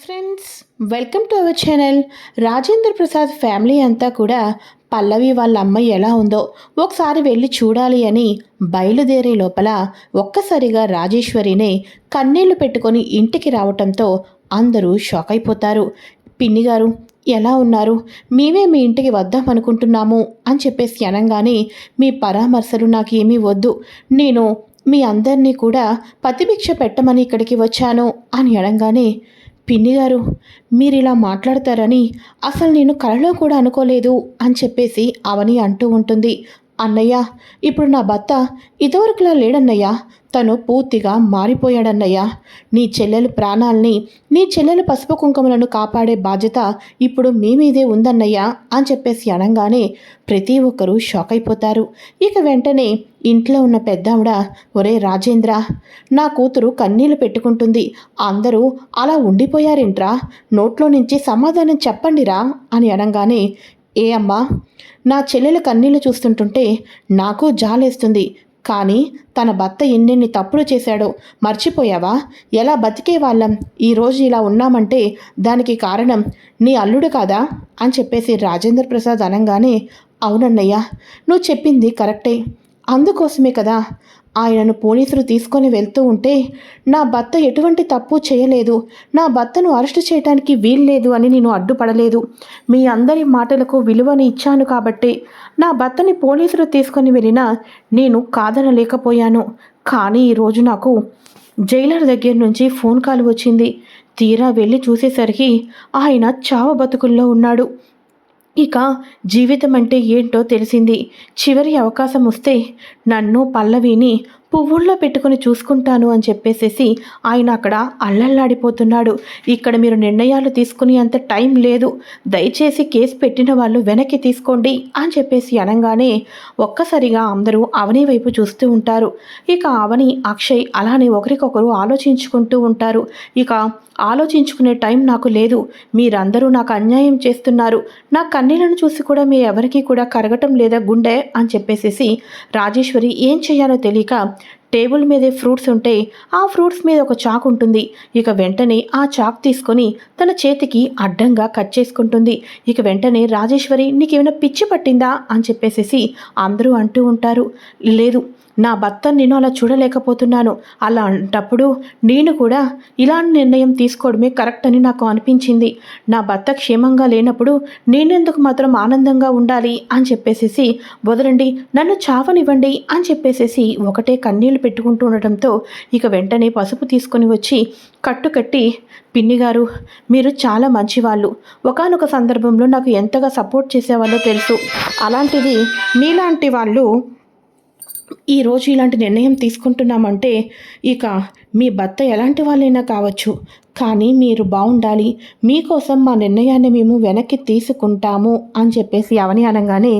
Friends welcome to our channel Rajendra Prasad family అంతా కూడా పల్లవి వాళ్ళ అమ్మాయి ఎలా ఉందో ఒకసారి వెళ్ళి చూడాలి అని బయలుదేరే లోపల ఒక్కసారిగా రాజేశ్వరిని కన్నీళ్ళు పెట్టుకొని ఇంటికి రావటంతో అందరూ షాక్ అయిపోతారు. పిన్ని గారు ఎలా ఉన్నారు? మేమే మీ ఇంటికి వద్దాం అనుకుంటున్నాము అని చెప్పేసి అనగానే మీ పరామర్శలు నాకేమీ వద్దు. నేను మీ అందరినీ కూడా పతిభిక్ష పెట్టమని ఇక్కడికి వచ్చాను అని అనగానే పిన్ని గారు మీరు ఇలా మాట్లాడతారని అసలు నేను కలలో కూడా అనుకోలేదు అని చెప్పేసి అవని అంటూ ఉంటుంది. అన్నయ్య ఇప్పుడు నా భర్త ఇదివరకులా లేడన్నయ్య. తను పూర్తిగా మారిపోయాడన్నయ్య. నీ చెల్లెలు ప్రాణాల్ని నీ చెల్లెలు పసుపు కుంకుమలను కాపాడే బాధ్యత ఇప్పుడు మీ మీదే ఉందన్నయ్య అని చెప్పేసి అనగానే ప్రతి ఒక్కరూ షాక్ అయిపోతారు ఇక వెంటనే ఇంట్లో ఉన్న పెద్దావిడ ఒరే రాజేంద్ర నా కూతురు కన్నీళ్ళు పెట్టుకుంటుంది. అందరూ అలా ఉండిపోయారేంట్రా? నోట్లో నుంచి సమాధానం చెప్పండిరా అని అనగానే ఏ అమ్మా? నా చెల్లెల కన్నీళ్ళు చూస్తుంటుంటే నాకు జాలేస్తుంది. కానీ తన భర్త ఎన్నెన్ని తప్పులు చేశాడో మర్చిపోయావా? ఎలా బతికే వాళ్ళం? ఈరోజు ఇలా ఉన్నామంటే దానికి కారణం నీ అల్లుడు కాదా? అని చెప్పేసి రాజేంద్ర ప్రసాద్ అనగానే అవునన్నయ్య నువ్వు చెప్పింది కరెక్టే. అందుకోసమే కదా ఆయనను పోలీసులు తీసుకొని వెళ్తూ ఉంటే నా భర్త ఎటువంటి తప్పు చేయలేదు. నా భర్తను అరెస్ట్ చేయడానికి వీల్లేదు అని నేను అడ్డుపడలేదు. మీ అందరి మాటలకు విలువని ఇచ్చాను కాబట్టి నా భర్తని పోలీసులు తీసుకొని వెళ్ళినా నేను కాదనలేకపోయాను. కానీ ఈరోజు నాకు జైలర్ దగ్గర నుంచి ఫోన్ కాల్ వచ్చింది. తీరా వెళ్ళి చూసేసరికి ఆయన చావ బతుకుల్లో ఉన్నాడు. ఇక జీవితం అంటే ఏంటో తెలిసింది. చివరి అవకాశం వస్తే నన్ను పల్లవిని పువ్వుల్లో పెట్టుకుని చూసుకుంటాను అని చెప్పేసేసి ఆయన అక్కడ అల్లల్లాడిపోతున్నాడు. ఇక్కడ మీరు నిర్ణయాలు తీసుకుని అంత టైం లేదు. దయచేసి కేసు పెట్టిన వాళ్ళు వెనక్కి తీసుకోండి అని చెప్పేసి అనగానే ఒక్కసారిగా అందరూ అవని వైపు చూస్తూ ఉంటారు. ఇక అవని అక్షయ్ అలానే ఒకరికొకరు ఆలోచించుకుంటూ ఉంటారు. ఇక ఆలోచించుకునే టైం నాకు లేదు. మీరందరూ నాకు అన్యాయం చేస్తున్నారు. నా కన్నీళ్ళను చూసి కూడా మీ ఎవరికీ కూడా కరగటం లేదా గుండె అని చెప్పేసేసి రాజేశ్వరి ఏం చేయాలో తెలియక టేబుల్ మీదే ఫ్రూట్స్ ఉంటే ఆ ఫ్రూట్స్ మీద ఒక చాక్ ఉంటుంది. ఇక వెంటనే ఆ చాక్ తీసుకొని తన చేతికి అడ్డంగా కట్ చేసుకుంటుంది. ఇక వెంటనే రాజేశ్వరి నీకేమైనా పిచ్చి పట్టిందా? అని చెప్పేసేసి అందరూ అంటూ ఉంటారు. లేదు నా భర్త నేను అలా చూడలేకపోతున్నాను. అలా అంటప్పుడు నేను కూడా ఇలాంటి నిర్ణయం తీసుకోవడమే కరెక్ట్ అని నాకు అనిపించింది. నా భర్త క్షేమంగా లేనప్పుడు నేనెందుకు మాత్రం ఆనందంగా ఉండాలి? అని చెప్పేసేసి వదలండి నన్ను చావనివ్వండి అని చెప్పేసేసి ఒకటే కన్నీళ్ళు పెట్టుకుంటూ ఉండటంతో ఇక వెంటనే పసుపు తీసుకొని వచ్చి కట్టుకట్టి పిన్ని గారు మీరు చాలా మంచివాళ్ళు. ఒకనొక సందర్భంలో నాకు ఎంతగా సపోర్ట్ చేసేవాళ్ళో తెలుసు. అలాంటిది మీలాంటి వాళ్ళు ఈరోజు ఇలాంటి నిర్ణయం తీసుకుంటున్నామంటే ఇక మీ భర్త ఎలాంటి వాళ్ళైనా కావచ్చు. కానీ మీరు బాగుండాలి మీకోసం మా నిర్ణయాన్ని మేము వెనక్కి తీసుకుంటాము అని చెప్పేసి అవని అనగానే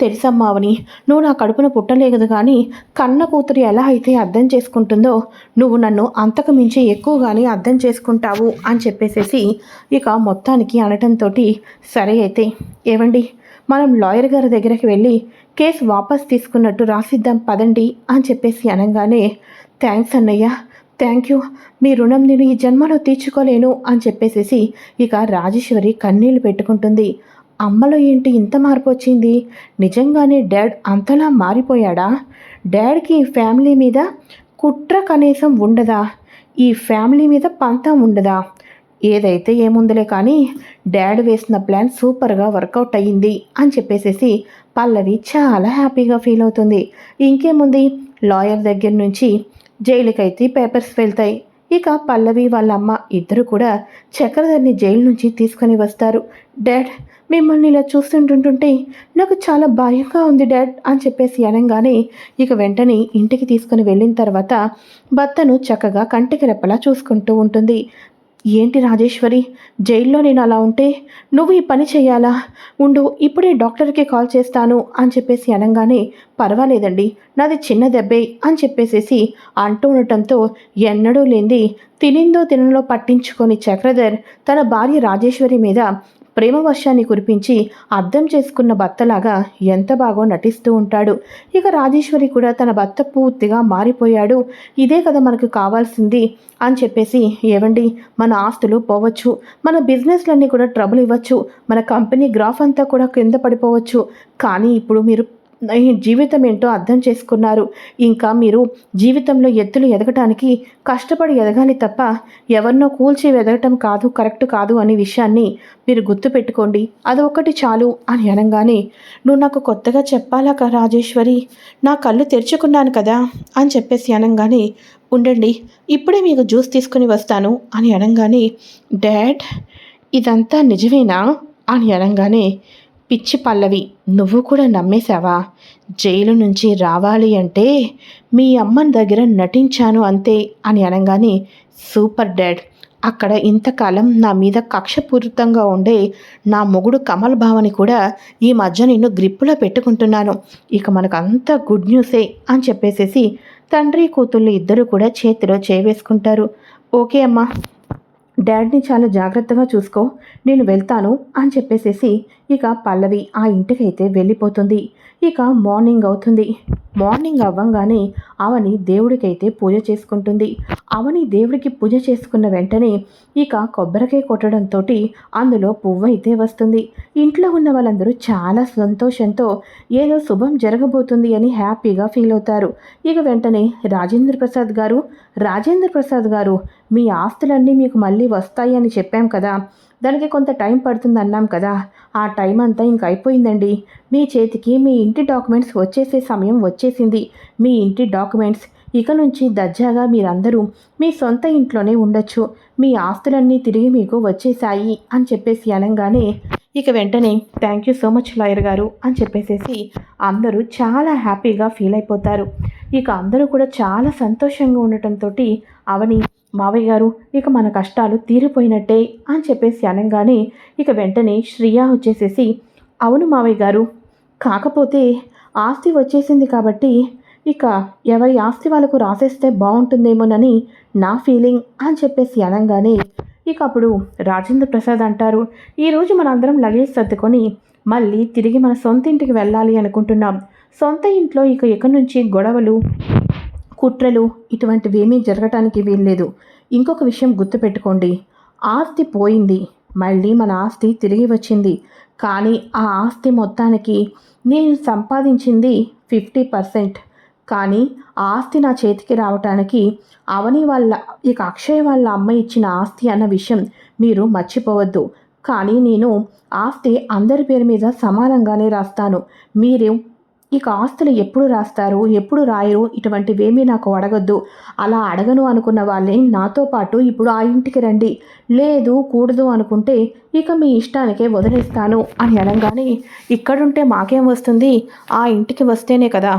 తెలుసమ్మా అవని నువ్వు నా కడుపున పుట్టలేదు కానీ కన్న కూతురు ఎలా అయితే అర్థం చేసుకుంటుందో నువ్వు నన్ను అంతకు మించి ఎక్కువగానే అర్థం చేసుకుంటావు అని చెప్పేసేసి ఇక మొత్తానికి అనటంతో సరే అయితే ఏవండి? మనం లాయర్ గారి దగ్గరికి వెళ్ళి కేసు వాపస్ తీసుకున్నట్టు రాసిద్దాం పదండి అని చెప్పేసి అనగానే థ్యాంక్స్ అన్నయ్య థ్యాంక్ యూ. మీ రుణం నేను ఈ జన్మలో తీర్చుకోలేను అని చెప్పేసేసి ఇక రాజేశ్వరి కన్నీళ్ళు పెట్టుకుంటుంది. అమ్మలో ఏంటి ఇంత మార్పు వచ్చింది? నిజంగానే డాడ్ అంతలా మారిపోయాడా? డాడ్కి ఫ్యామిలీ మీద కుట్ర కనీసం ఉండదా? ఈ ఫ్యామిలీ మీద పంతం ఉండదా? ఏదైతే ఏముందిలే కానీ డాడ్ వేసిన ప్లాన్ సూపర్గా వర్కౌట్ అయ్యింది అని చెప్పేసేసి పల్లవి చాలా హ్యాపీగా ఫీల్ అవుతుంది. ఇంకేముంది? లాయర్ దగ్గర నుంచి జైలుకైతే పేపర్స్ వెళ్తాయి. ఇక పల్లవి వాళ్ళ అమ్మ ఇద్దరు కూడా చక్రధర్ని జైలు నుంచి తీసుకొని వస్తారు. డాడ్ మిమ్మల్ని ఇలా చూస్తుంటుంటుంటే నాకు చాలా భయంగా ఉంది డాడ్ అని చెప్పేసి అనగానే ఇక వెంటనే ఇంటికి తీసుకుని వెళ్ళిన తర్వాత భర్తను చక్కగా కంటికి రెప్పలా చూసుకుంటూ ఉంటుంది. ఏంటి రాజేశ్వరి జైల్లో నేను అలా ఉంటే నువ్వు ఈ పని చేయాలా ఉండు ఇప్పుడే డాక్టర్కి కాల్ చేస్తాను అని చెప్పేసి అనగానే పర్వాలేదండి నాది చిన్న దెబ్బే అని చెప్పేసేసి అంటూ ఉండటంతో ఎన్నడూ లేనిది తినిందో తినలో పట్టించుకొని చక్రధర్ తన భార్య రాజేశ్వరి మీద ప్రేమ వర్షాన్ని కురిపించి అర్థం చేసుకున్న భర్తలాగా ఎంత బాగో నటిస్తూ ఉంటాడు. ఇక రాజేశ్వరి కూడా తన భర్త పూర్తిగా మారిపోయాడు. ఇదే కదా మనకు కావాల్సింది అని చెప్పేసి ఏవండి మన ఆస్తులు పోవచ్చు మన బిజినెస్లన్నీ కూడా ట్రబుల్ ఇవ్వచ్చు మన కంపెనీ గ్రాఫ్ అంతా కూడా కింద పడిపోవచ్చు. కానీ ఇప్పుడు మీరు జీవితం ఏంటో అర్థం చేసుకున్నారు. ఇంకా మీరు జీవితంలో ఎత్తులు ఎదగటానికి కష్టపడి ఎదగాలి తప్ప ఎవరినో కూల్చి ఎదగటం కాదు కరెక్ట్ కాదు అనే విషయాన్ని మీరు గుర్తుపెట్టుకోండి. అది ఒకటి చాలు అని అనగానే నువ్వు నాకు కొత్తగా చెప్పాలా రాజేశ్వరి? నా కళ్ళు తెరుచుకున్నాను కదా? అని చెప్పేసి అనగానే ఉండండి ఇప్పుడే మీకు జ్యూస్ తీసుకుని వస్తాను అని అనగానే డాడ్ ఇదంతా నిజమేనా? అని అనగానే పిచ్చి పల్లవి నువ్వు కూడా నమ్మేశావా? జైలు నుంచి రావాలి అంటే మీ అమ్మని దగ్గర నటించాను అంతే అని అనగానే సూపర్ డాడ్ అక్కడ ఇంతకాలం నా మీద కక్షపూరితంగా ఉండే నా మొగుడు కమల్ భావని కూడా ఈ మధ్య నిన్ను గ్రిప్పులో పెట్టుకుంటున్నాను. ఇక మనకు అంత గుడ్ న్యూసే అని చెప్పేసేసి తండ్రి కూతుళ్ళు ఇద్దరు కూడా చేతిలో చేవేసుకుంటారు. ఓకే అమ్మా. డాడ్ని చాలా జాగ్రత్తగా చూసుకో నేను వెళ్తాను అని చెప్పేసేసి ఇక పల్లవి ఆ ఇంటికైతే వెళ్ళిపోతుంది. ఇక మార్నింగ్ అవుతుంది. మార్నింగ్ అవ్వంగానే అవని దేవుడికైతే పూజ చేసుకుంటుంది. అవని దేవుడికి పూజ చేసుకున్న వెంటనే ఇక కొబ్బరికాయ కొట్టడంతో అందులో పువ్వు అయితే వస్తుంది. ఇంట్లో ఉన్న వాళ్ళందరూ చాలా సంతోషంతో ఏదో శుభం జరగబోతుంది అని హ్యాపీగా ఫీల్ అవుతారు. ఇక వెంటనే రాజేంద్ర ప్రసాద్ గారు రాజేంద్ర ప్రసాద్ గారు మీ ఆస్తులన్నీ మీకు మళ్ళీ వస్తాయి అని చెప్పాం కదా. దానికి కొంత టైం పడుతుంది అన్నాం కదా. ఆ టైం అంతా ఇంక అయిపోయిందండి. మీ చేతికి మీ ఇంటి డాక్యుమెంట్స్ వచ్చేసే సమయం వచ్చేసింది. మీ ఇంటి డాక్యుమెంట్స్ ఇక నుంచి దర్జాగా మీరందరూ మీ సొంత ఇంట్లోనే ఉండొచ్చు. మీ ఆస్తులన్నీ తిరిగి మీకు వచ్చేసాయి అని చెప్పేసి అనగానే ఇక వెంటనే thank you so much lawyer గారు అని చెప్పేసేసి అందరూ చాలా హ్యాపీగా ఫీల్ అయిపోతారు. ఇక అందరూ కూడా చాలా సంతోషంగా ఉండటంతో అవని మావయ్య గారు ఇక మన కష్టాలు తీరిపోయినట్టే అని చెప్పేసి అనగానే ఇక వెంటనే శ్రియా వచ్చేసేసి అవును మావయ్య గారు కాకపోతే ఆస్తి వచ్చేసింది కాబట్టి ఇక ఎవరి ఆస్తి వాళ్ళకు రాసేస్తే బాగుంటుందేమోనని నా ఫీలింగ్ అని చెప్పేసి అనగానే ఇక అప్పుడు రాజేంద్ర ప్రసాద్ అంటారు ఈరోజు మనందరం లగేజ్ సర్దుకొని మళ్ళీ తిరిగి మన సొంత ఇంటికి వెళ్ళాలి అనుకుంటున్నాం. సొంత ఇంట్లో ఇక ఎక్కడి నుంచి గొడవలు కుట్రలు ఇటువంటివి ఏమీ జరగటానికి వీల్లేదు. ఇంకొక విషయం గుర్తుపెట్టుకోండి. ఆస్తి పోయింది. మళ్ళీ మన ఆస్తి తిరిగి వచ్చింది. కానీ ఆ ఆస్తి మొత్తానికి నేను సంపాదించింది ఫిఫ్టీ పర్సెంట్. కానీ ఆస్తి నా చేతికి రావటానికి అవని వాళ్ళ ఇక అక్షయ్ వాళ్ళ అమ్మ ఇచ్చిన ఆస్తి అన్న విషయం మీరు మర్చిపోవద్దు. కానీ నేను ఆస్తి అందరి పేరు మీద సమానంగానే రాస్తాను. మీరు ఇక ఆస్తులు ఎప్పుడు రాస్తారు ఎప్పుడు రాయరు ఇటువంటివేమీ నాకు అడగద్దు. అలా అడగను అనుకున్న వాళ్ళే నాతో పాటు ఇప్పుడు ఆ ఇంటికి రండి. లేదు కూడదు అనుకుంటే ఇక మీ ఇష్టానికే వదిలేస్తాను అని అనగానే ఇక్కడుంటే మాకేం వస్తుంది? ఆ ఇంటికి వస్తేనే కదా.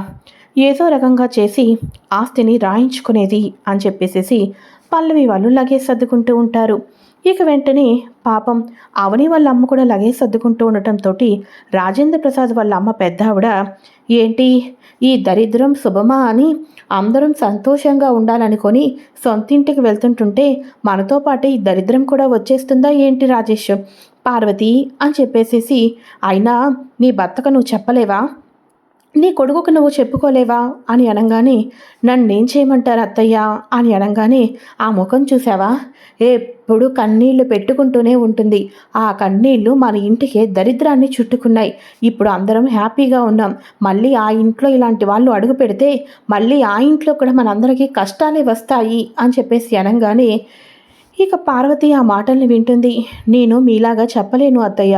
ఏదో రకంగా చేసి ఆస్తిని రాయించుకునేది అని చెప్పేసేసి పల్లవి వాళ్ళు లగేజ్ సర్దుకుంటూ ఉంటారు. ఇక వెంటనే పాపం అవని వాళ్ళ అమ్మ కూడా లగేజ్ సర్దుకుంటూ ఉండటంతో రాజేంద్ర ప్రసాద్ వాళ్ళ అమ్మ పెద్ద ఆవిడ ఏంటి ఈ దరిద్రం శుభమా? అని అందరం సంతోషంగా ఉండాలనుకొని సొంతింటికి వెళ్తుంటుంటే మనతో పాటు ఈ దరిద్రం కూడా వచ్చేస్తుందా ఏంటి రాజేష్? పార్వతి అని చెప్పేసేసి అయినా నీ భర్తకు నువ్వు చెప్పలేవా? నీ కొడుకుకు నువ్వు చెప్పుకోలేవా? అని అనగానే నన్నేం చేయమంటారు అత్తయ్య? అని అనగానే ఆ ముఖం చూసావా ఎప్పుడు కన్నీళ్ళు పెట్టుకుంటూనే ఉంటుంది. ఆ కన్నీళ్ళు మన ఇంటికి దరిద్రాన్ని చుట్టుకున్నాయి. ఇప్పుడు అందరం హ్యాపీగా ఉన్నాం. మళ్ళీ ఆ ఇంట్లో ఇలాంటి వాళ్ళు అడుగు పెడితే మళ్ళీ ఆ ఇంట్లో కూడా మనందరికీ కష్టాలే వస్తాయి అని చెప్పేసి అనగానే ఇక పార్వతి ఆ మాటల్ని వింటుంది. నేను మీలాగా చెప్పలేను అత్తయ్య.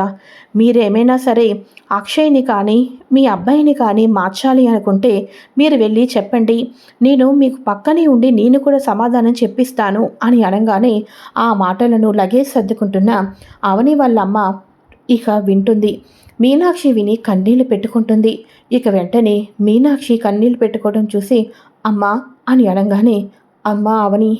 మీరేమైనా సరే అక్షయ్ని కానీ మీ అబ్బాయిని కానీ మార్చాలి అనుకుంటే మీరు వెళ్ళి చెప్పండి. నేను మీకు పక్కనే ఉండి నేను కూడా సమాధానం చెప్పిస్తాను అని అనగానే ఆ మాటలను లగేజ్ సర్దుకుంటున్న అవని వాళ్ళ అమ్మ ఇక వింటుంది. మీనాక్షి విని కన్నీళ్ళు పెట్టుకుంటుంది. ఇక వెంటనే మీనాక్షి కన్నీళ్ళు పెట్టుకోవడం చూసి అమ్మా అని అనగానే అమ్మా అవని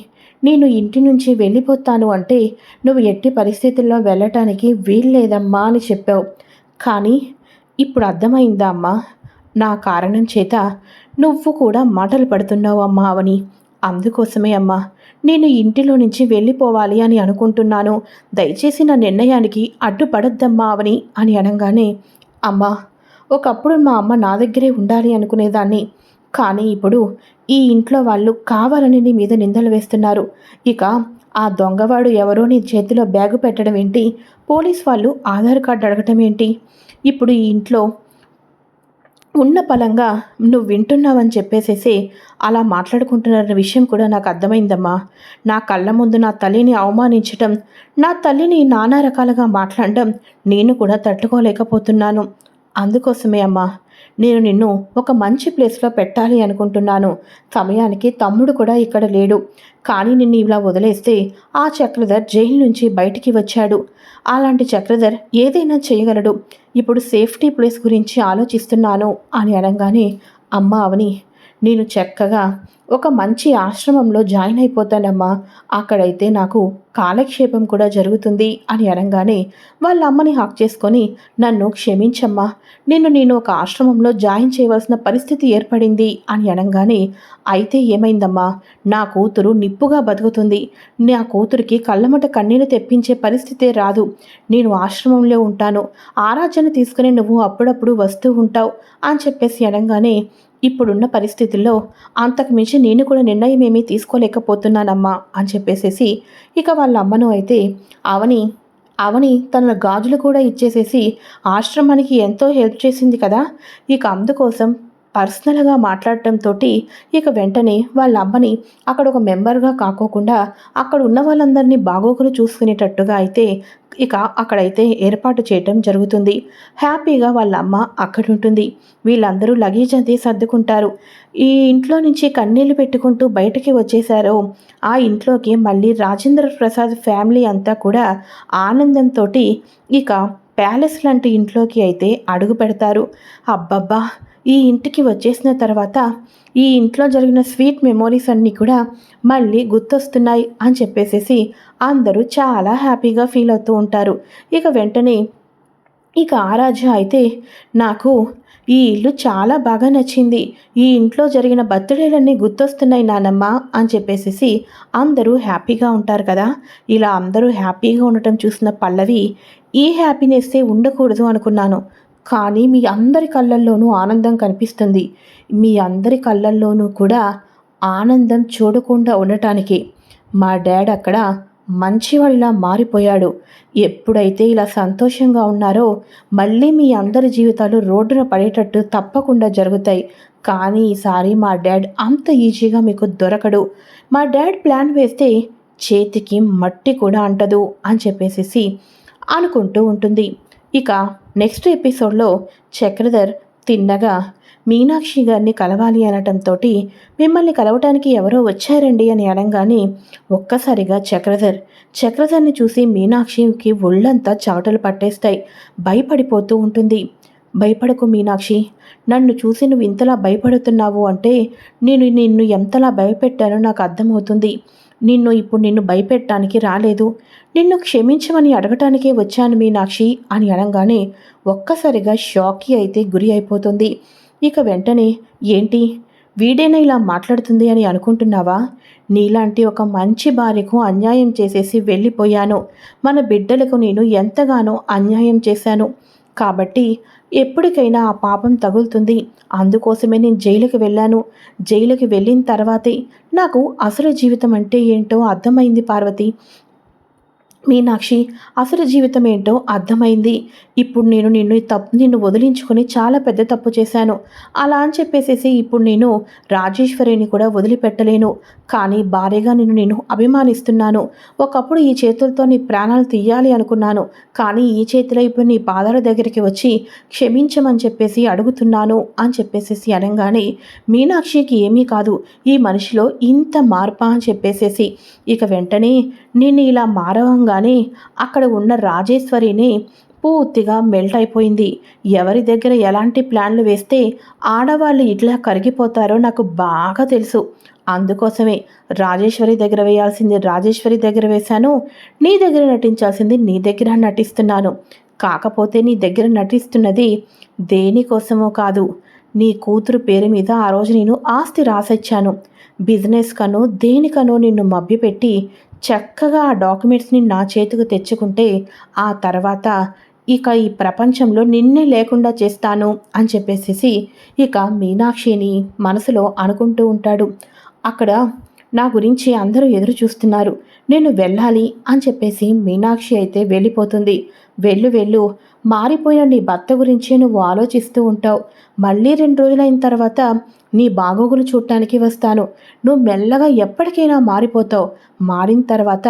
నేను ఇంటి నుంచి వెళ్ళిపోతాను అంటే నువ్వు ఎట్టి పరిస్థితుల్లో వెళ్ళటానికి వీల్లేదమ్మా అని చెప్పావు. కానీ ఇప్పుడు అర్థమైందా అమ్మా? నా కారణం చేత నువ్వు కూడా మాటలు పడుతున్నావు అమ్మా అవని. అందుకోసమే అమ్మా నేను ఇంటిలో నుంచి వెళ్ళిపోవాలి అని అనుకుంటున్నాను. దయచేసి నా నిర్ణయానికి అడ్డుపడద్దమ్మా అవని అని అనగానే అమ్మా ఒకప్పుడు మా అమ్మ నా దగ్గరే ఉండాలి అనుకునేదాన్ని. కానీ ఇప్పుడు ఈ ఇంట్లో వాళ్ళు కావాలని నీ మీద నిందలు వేస్తున్నారు. ఇక ఆ దొంగవాడు ఎవరో నీ చేతిలో బ్యాగు పెట్టడం ఏంటి? పోలీస్ వాళ్ళు ఆధార్ కార్డు అడగటం ఏంటి? ఇప్పుడు ఈ ఇంట్లో ఉన్న పలంగా నువ్వు వింటున్నావని చెప్పేసేసి అలా మాట్లాడుకుంటున్నారన్న విషయం కూడా నాకు అర్థమైందమ్మా. నా కళ్ళ ముందు నా తల్లిని అవమానించటం నా తల్లిని నానా రకాలుగా మాట్లాడడం నేను కూడా తట్టుకోలేకపోతున్నాను. అందుకోసమే అమ్మా. నేను నిన్ను ఒక మంచి ప్లేస్లో పెట్టాలి అనుకుంటున్నాను. సమయానికి తమ్ముడు కూడా ఇక్కడ లేడు. కానీ నిన్ను ఇలా వదిలేస్తే ఆ చక్రధర్ జైలు నుంచి బయటికి వచ్చాడు. అలాంటి చక్రధర్ ఏదైనా చేయగలడు. ఇప్పుడు సేఫ్టీ ప్లేస్ గురించి ఆలోచిస్తున్నాను అని అనగానే అమ్మ అవని నేను చక్కగా ఒక మంచి ఆశ్రమంలో జాయిన్ అయిపోతానమ్మా. అక్కడైతే నాకు కాలక్షేపం కూడా జరుగుతుంది అని అనగానే వాళ్ళ అమ్మని హాక్ చేసుకొని నన్ను క్షమించమ్మా. నిన్ను నేను ఒక ఆశ్రమంలో జాయిన్ చేయవలసిన పరిస్థితి ఏర్పడింది అని అనగానే అయితే ఏమైందమ్మా? నా కూతురు నిప్పుగా బతుకుతుంది. నా కూతురికి కళ్ళమట కన్నీళ్ళు తెప్పించే పరిస్థితే రాదు. నేను ఆశ్రమంలో ఉంటాను. ఆరాధన తీసుకుని నువ్వు అప్పుడప్పుడు వస్తూ ఉంటావు అని చెప్పేసి అనగానే ఇప్పుడున్న పరిస్థితుల్లో అంతకు మించి నేను కూడా నిర్ణయం ఏమీ తీసుకోలేకపోతున్నానమ్మా అని చెప్పేసేసి ఇక వాళ్ళ అమ్మను అయితే అవని అవని తన గాజులు కూడా ఇచ్చేసేసి ఆశ్రమానికి ఎంతో హెల్ప్ చేసింది కదా ఇక అందుకోసం పర్సనల్గా మాట్లాడటంతో ఇక వెంటనే వాళ్ళ అమ్మని అక్కడ ఒక మెంబర్గా కాకోకుండా అక్కడ ఉన్న వాళ్ళందరినీ బాగోగులు చూసుకునేటట్టుగా అయితే ఇక అక్కడైతే ఏర్పాటు చేయటం జరుగుతుంది. హ్యాపీగా వాళ్ళ అమ్మ అక్కడ ఉంటుంది వీళ్ళందరూ లగేజ్ అది సర్దుకుంటారు. ఈ ఇంట్లో నుంచి కన్నీళ్ళు పెట్టుకుంటూ బయటికి వచ్చేశారో. ఆ ఇంట్లోకి మళ్ళీ రాజేంద్ర ప్రసాద్ ఫ్యామిలీ అంతా కూడా ఆనందంతో ఇక ప్యాలెస్ లాంటి ఇంట్లోకి అయితే అడుగు పెడతారు. అబ్బబ్బా! ఈ ఇంటికి వచ్చేసిన తర్వాత ఈ ఇంట్లో జరిగిన స్వీట్ మెమోరీస్ అన్నీ కూడా మళ్ళీ గుర్తొస్తున్నాయి అని చెప్పేసేసి అందరూ చాలా హ్యాపీగా ఫీల్ అవుతూ ఉంటారు. ఇక వెంటనే ఇక ఆరాధ్య అయితే నాకు ఈ ఇల్లు చాలా బాగా నచ్చింది. ఈ ఇంట్లో జరిగిన బర్త్డేలన్నీ గుర్తొస్తున్నాయి నానమ్మ అని చెప్పేసి అందరూ హ్యాపీగా ఉంటారు కదా. ఇలా అందరూ హ్యాపీగా ఉండటం చూసిన పల్లవి ఈ హ్యాపీనెస్సే ఉండకూడదు అనుకున్నాను. కానీ మీ అందరి కళ్ళల్లోనూ ఆనందం కనిపిస్తుంది. మీ అందరి కళ్ళల్లోనూ కూడా ఆనందం చూడకుండా ఉండటానికి. మా డాడ్ అక్కడ మంచివాడిలా మారిపోయాడు. ఎప్పుడైతే ఇలా సంతోషంగా ఉన్నారో మళ్ళీ మీ అందరి జీవితాలు రోడ్డున పడేటట్టు తప్పకుండా జరుగుతాయి. కానీ ఈసారి మా డాడ్ అంత ఈజీగా మీకు దొరకడు. మా డాడ్ ప్లాన్ వేస్తే చేతికి మట్టి కూడా అంటదు అని చెప్పేసి అనుకుంటూ ఉంటుంది. ఇక నెక్స్ట్ ఎపిసోడ్లో చక్రధర్ తిన్నగా మీనాక్షి గారిని కలవాలి అనటంతో మిమ్మల్ని కలవటానికి ఎవరో వచ్చారండి అని అనగానే ఒక్కసారిగా చక్రధర్ చక్రధర్ని చూసి మీనాక్షికి ఒళ్ళంతా చాటలు పట్టేస్తాయి. భయపడిపోతూ ఉంటుంది. భయపడకు మీనాక్షి నన్ను చూసి నువ్వు ఇంతలా భయపడుతున్నావు అంటే నేను నిన్ను ఎంతలా భయపెట్టానో నాకు అర్థమవుతుంది. నిన్ను ఇప్పుడు నిన్ను భయపెట్టడానికి రాలేదు. నిన్ను క్షమించమని అడగటానికే వచ్చాను మీనాక్షి అని అనగానే ఒక్కసారిగా షాక్కి అయితే గురి అయిపోతుంది. ఇక వెంటనే ఏంటి? వీడేనా ఇలా మాట్లాడుతుంది అని అనుకుంటున్నావా? నీలాంటి ఒక మంచి భార్యకు అన్యాయం చేసేసి వెళ్ళిపోయాను. మన బిడ్డలకు నేను ఎంతగానో అన్యాయం చేశాను. కాబట్టి ఎప్పటికైనా ఆ పాపం తగులుతుంది. అందుకోసమే నేను జైలుకి వెళ్ళాను. జైలుకి వెళ్ళిన తర్వాతే నాకు అసలు జీవితం అంటే ఏంటో అర్థమైంది పార్వతి. మీనాక్షి అసలు జీవితం ఏంటో అర్థమైంది. ఇప్పుడు నేను నిన్ను తప్పు నిన్ను వదిలించుకొని చాలా పెద్ద తప్పు చేశాను. అలా అని చెప్పేసేసి ఇప్పుడు నేను రాజేశ్వరిని కూడా వదిలిపెట్టలేను. కానీ భార్యగా నిన్ను నేను అభిమానిస్తున్నాను. ఒకప్పుడు ఈ చేతులతో నీ ప్రాణాలు తీయాలి అనుకున్నాను. కానీ ఈ చేతిలో ఇప్పుడు నీ పాదాల దగ్గరికి వచ్చి క్షమించమని చెప్పేసి అడుగుతున్నాను అని చెప్పేసేసి అనగానే మీనాక్షికి ఏమీ కాదు. ఈ మనిషిలో ఇంత మార్పా అని చెప్పేసేసి ఇక వెంటనే నిన్ను ఇలా మారవంగా మారవంగానే అక్కడ ఉన్న రాజేశ్వరిని పూర్తిగా మెల్ట్ అయిపోయింది. ఎవరి దగ్గర ఎలాంటి ప్లాన్లు వేస్తే ఆడవాళ్ళు ఇట్లా కరిగిపోతారో నాకు బాగా తెలుసు. అందుకోసమే రాజేశ్వరి దగ్గర వేయాల్సింది రాజేశ్వరి దగ్గర వేశాను. నీ దగ్గర నటించాల్సింది నీ దగ్గర నటిస్తున్నాను. కాకపోతే నీ దగ్గర నటిస్తున్నది దేనికోసమో కాదు. నీ కూతురు పేరు మీద ఆ రోజు నేను ఆస్తి రాసిచ్చాను. బిజినెస్ కనో దేనికనో నిన్ను మభ్యపెట్టి చక్కగా ఆ డాక్యుమెంట్స్ని నా చేతికి తెచ్చుకుంటే ఆ తర్వాత ఇక ఈ ప్రపంచంలో నిన్నే లేకుండా చేస్తాను అని చెప్పేసేసి ఇక మీనాక్షిని మనసులో అనుకుంటూ ఉంటాడు. అక్కడ నా గురించి అందరూ ఎదురు చూస్తున్నారు నేను వెళ్ళాలి అని చెప్పేసి మీనాక్షి అయితే వెళ్ళిపోతుంది. వెళ్ళు వెళ్ళు. మారిపోయిన నీ భర్త గురించి నువ్వు ఆలోచిస్తూ ఉంటావు. మళ్ళీ రెండు రోజులైన తర్వాత నీ బాగోగులు చూడటానికి వస్తాను. నువ్వు మెల్లగా ఎప్పటికైనా మారిపోతావు. మారిన తర్వాత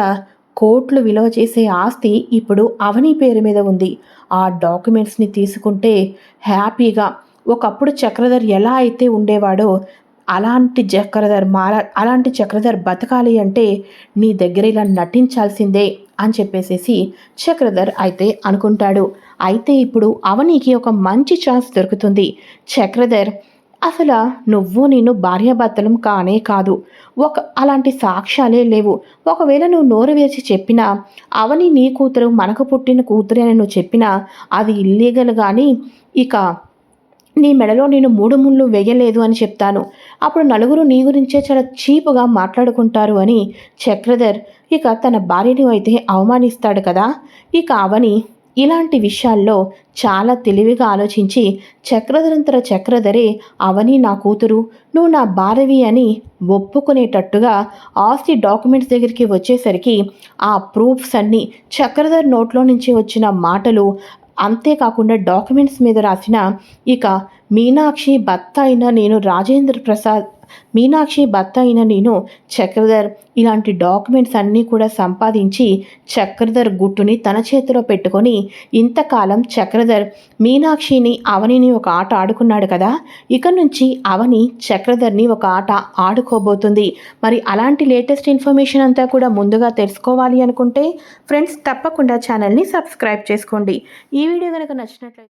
కోట్లు విలువ చేసే ఆస్తి ఇప్పుడు అవని పేరు మీద ఉంది. ఆ డాక్యుమెంట్స్ని తీసుకుంటే హ్యాపీగా. ఒకప్పుడు చక్రధర్ ఎలా అయితే ఉండేవాడో అలాంటి చక్రధర్ మార అలాంటి చక్రధర్ బతకాలి అంటే నీ దగ్గర ఇలా నటించాల్సిందే. అని చెప్పేసేసి చక్రధర్ అయితే అనుకుంటాడు. అయితే ఇప్పుడు అవనికి ఒక మంచి ఛాన్స్ దొరుకుతుంది. చక్రధర్ అసలు నువ్వు నేను భార్యాభర్తలం కానే కాదు. ఒక అలాంటి సాక్ష్యాలే లేవు. ఒకవేళ నువ్వు నోరు వేసి చెప్పినా అవని నీ కూతురు మనకు పుట్టిన కూతురు అని నువ్వు చెప్పినా అది ఇల్లీగల్ కానీ ఇక నీ మెడలో నేను మూడు ముళ్ళు వేయలేదు అని చెప్తాను. అప్పుడు నలుగురు నీ గురించే చాలా చీపుగా మాట్లాడుకుంటారు అని చక్రధర్ ఇక తన భార్యని అయితే అవమానిస్తాడు కదా. ఇక అవని ఇలాంటి విషయాల్లో చాలా తెలివిగా ఆలోచించి చక్రధరంతర చక్రధరే అవని నా కూతురు నువ్వు నా భార్యవి అని ఒప్పుకునేటట్టుగా ఆస్తి డాక్యుమెంట్స్ దగ్గరికి వచ్చేసరికి ఆ ప్రూఫ్స్ అన్నీ చక్రధర్ నోట్లో నుంచి వచ్చిన మాటలు అంతేకాకుండా డాక్యుమెంట్స్ మీద రాసిన ఇక మీనాక్షి భర్త అయిన నేను రాజేంద్ర ప్రసాద్ మీనాక్షి భర్త అయిన నేను చక్రధర్. ఇలాంటి డాక్యుమెంట్స్ అన్నీ కూడా సంపాదించి చక్రధర్ గుట్టుని తన చేతిలో పెట్టుకొని ఇంతకాలం చక్రధర్ మీనాక్షిని అవనిని ఒక ఆట ఆడుకున్నాడు కదా? ఇక నుంచి అవని చక్రధర్ని ఒక ఆట ఆడుకోబోతుంది. మరి అలాంటి లేటెస్ట్ ఇన్ఫర్మేషన్ అంతా కూడా ముందుగా తెలుసుకోవాలి అనుకుంటే ఫ్రెండ్స్ తప్పకుండా ఛానల్ని సబ్స్క్రైబ్ చేసుకోండి. ఈ వీడియో కనుక నచ్చినట్లయితే